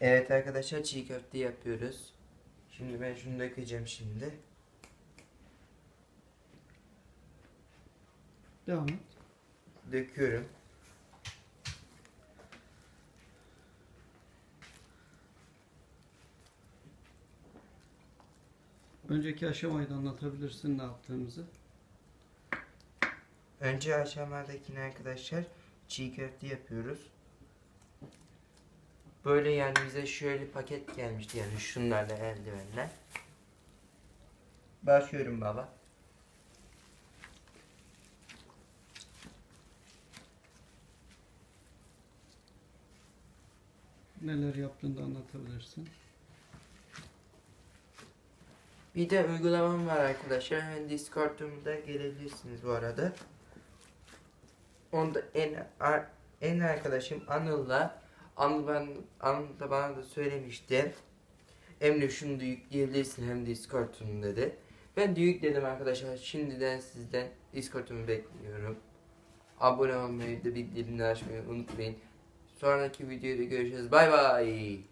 Evet arkadaşlar çiğ köfte yapıyoruz. Şimdi ben şunu dökeceğim şimdi. Devam et. Döküyorum. Önceki aşamayı da anlatabilirsin ne yaptığımızı. Önce aşamadakini arkadaşlar çiğ köfte yapıyoruz. Böyle yani bize şöyle paket gelmişti yani şunlarla eldivenler. Başlıyorum baba. Neler yaptığını da anlatabilirsin. Bir de uygulamam var arkadaşlar. Hemen Discord'umda gelebilirsiniz bu arada. Onda en en arkadaşım Anıl'la Anıl, ben, Anıl da bana da söylemişti. Emre şunu da yükleyebilirsin hem Discord'un dedi. Ben de yükledim arkadaşlar. Şimdiden sizden Discord'umu bekliyorum. Abone olmayı da bildirimleri açmayı unutmayın. Sonraki videoda görüşürüz. Bay bay.